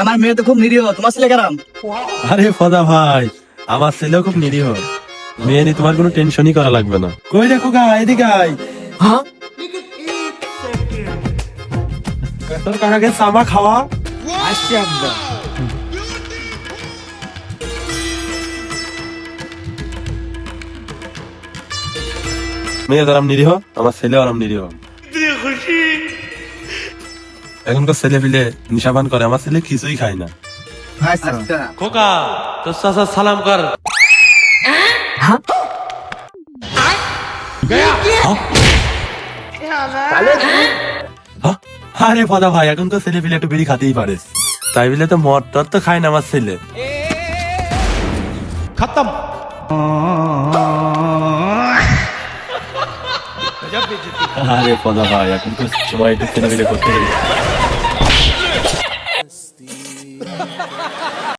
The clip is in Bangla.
আমার মেয়ে তো খুব নিরীহ। তোমার ছেলে কেরাম? আরে ফদা ভাই আমার ছেলে খুব নিরীহ। মেয়ে নিয়ে তোমার কোনো টেনশনই করা লাগবে না। কই দেখো গা এদিকে আয়। হ্যাঁ? তোর কাকাকে সামা খাওয়া? আসছি আব্বা মেয়ে যারাম নিরীহ আমার ছেলে আরাম নিরীহ। এখনকার ছেলে পিলে নিশাপান করে আমার ছেলে কিছুই খায় না। আচ্ছা। খোকা তোর চাচা সালাম কর। হ্যাঁ? আরে ফদা ভাই এখনকার ছেলে পিলে একটু বিড়ি খাতেই পারে। তাই বলে তো মদ টদ তো খায় না আমার ছেলে। খতম। আরে ফদা ভাই এখনকার সময় একটু পিলে করতে